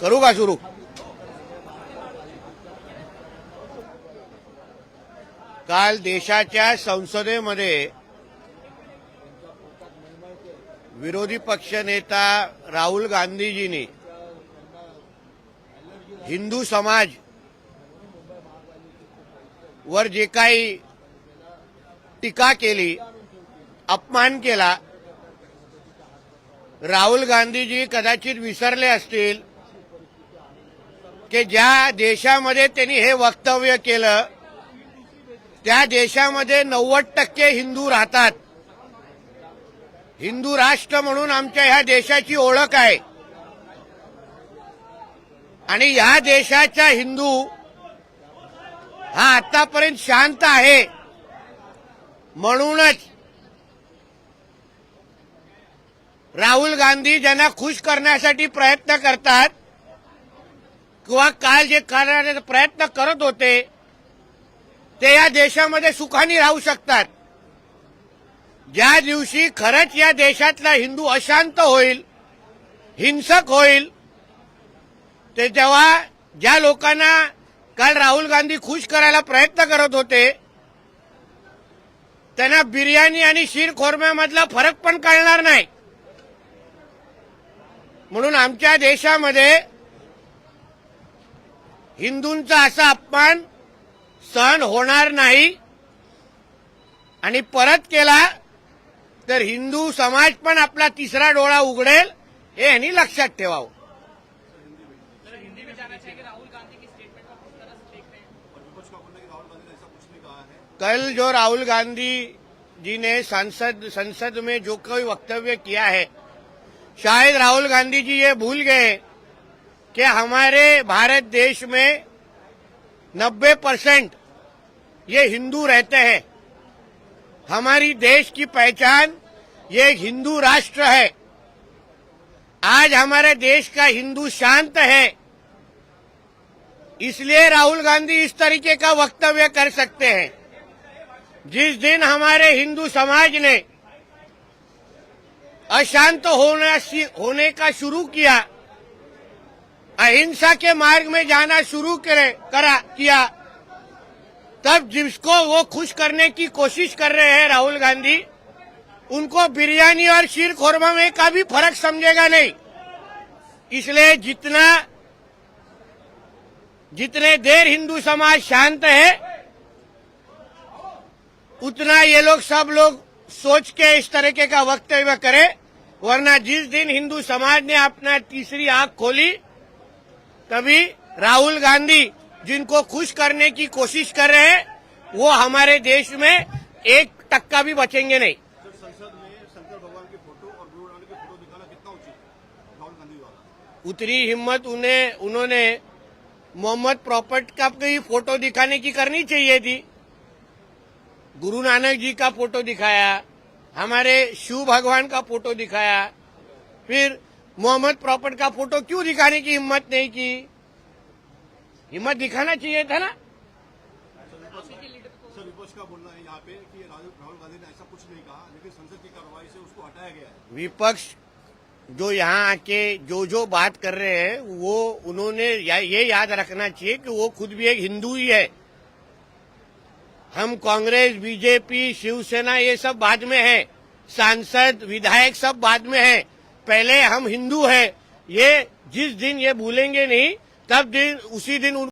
करू का सुरू? काल देशाच्या संसदेमध्ये विरोधी पक्षनेता राहुल गांधीजींनी हिंदू समाज वर जे काही टीका केली अपमान केला राहुल गांधीजी कदाचित विसरले असतील की ज्या देशामध्ये त्यांनी हे वक्तव्य केलं त्या देशामध्ये नव्वद टक्के हिंदू राहतात. हिंदू राष्ट्र म्हणून आमच्या ह्या देशाची ओळख आहे. आणि ह्या देशाचा हिंदू हा आतापर्यंत शांत आहे. म्हणूनच राहुल गांधी ज्यांना खुश करण्यासाठी प्रयत्न करतात किंवा काल जे करण्याचा प्रयत्न करत होते ते या देशामध्ये सुखाने राहू शकतात. ज्या दिवशी खरंच या देशातला हिंदू अशांत होईल हिंसक होईल ते जेव्हा ज्या लोकांना काल राहुल गांधी खुश करायला प्रयत्न करत होते त्यांना बिर्याणी आणि शीर खोरम्यामधला फरक पण कळणार नाही. म्हणून आमच्या देशामध्ये हिंदूंचा असा अपमान सहन होणार नाही. आणि परत केला तर हिंदू समाज पण आपला तिसरा डोळा उघडेल हे यांनी लक्षात ठेवावं. कल जो राहुल गांधी जी ने संसद संसद में जो कोई वक्तव्य किया है शायद राहुल गांधी जी ये भूल गए कि हमारे भारत देश में 90 परसेंट ये हिंदू रहते हैं। हमारी देश की पहचान ये एक हिंदू राष्ट्र है। आज हमारे देश का हिंदू शांत है। इसलिए राहुल गांधी इस तरीके का वक्तव्य कर सकते हैं। जिस दिन हमारे हिंदू समाज ने अशांत होना होने का शुरू किया। अहिंसा के मार्ग में जाना शुरू करे, करा, किया। तब जिसको वो खुश करने की कोशिश कर रहे हैं राहुल गांधी, उनको बिरयानी और शीर खोरमा में का भी फ़र्क समझेगा नहीं। इसलिए जितना, जितने देर हिंदू समाज शांत है, उतना ये लोग सब लोग सोच के इस तरीके का वक्तव्य करे, वरना जिस दिन हिंदू समाज ने अपना तीसरी आँख खोली, तभी राहुल गांधी जिनको खुश करने की कोशिश कर रहे हैं, वो हमारे देश में एक टक्का भी बचेंगे नहीं। उतनी हिम्मत उन्हें, उन्होंने मोहम्मद प्रॉपर्ट का भी फ़ोटो दिखाने की करनी चाहिए थी। गुरु नानक जी का फ़ोटो दिखाया हमारे शिव भगवान का फ़ोटो दिखाया फिर मोहम्मद प्रॉपर्ट का फ़ोटो क्यों दिखाने की हिम्मत नहीं की? हिम्मत दिखाना चाहिए था ना? सर विपक्ष का बोलना है यहाँ पे कि राहुल गांधी ने ऐसा कुछ नहीं कहा लेकिन संसद की कार्रवाई से उसको हटाया गया है। विपक्ष जो यहाँ आके जो जो बात कर रहे हैं वो उन्होंने या- ये याद रखना चाहिए कि वो खुद भी एक हिंदू ही है। हम कांग्रेस, बीजेपी, शिवसेना, ये सब बाद में है। सांसद, विधायक सब बाद में है। पहले हम हिंदू हैं। ये जिस दिन ये भूलेंगे नहीं, तब दिन, उसी दिन उन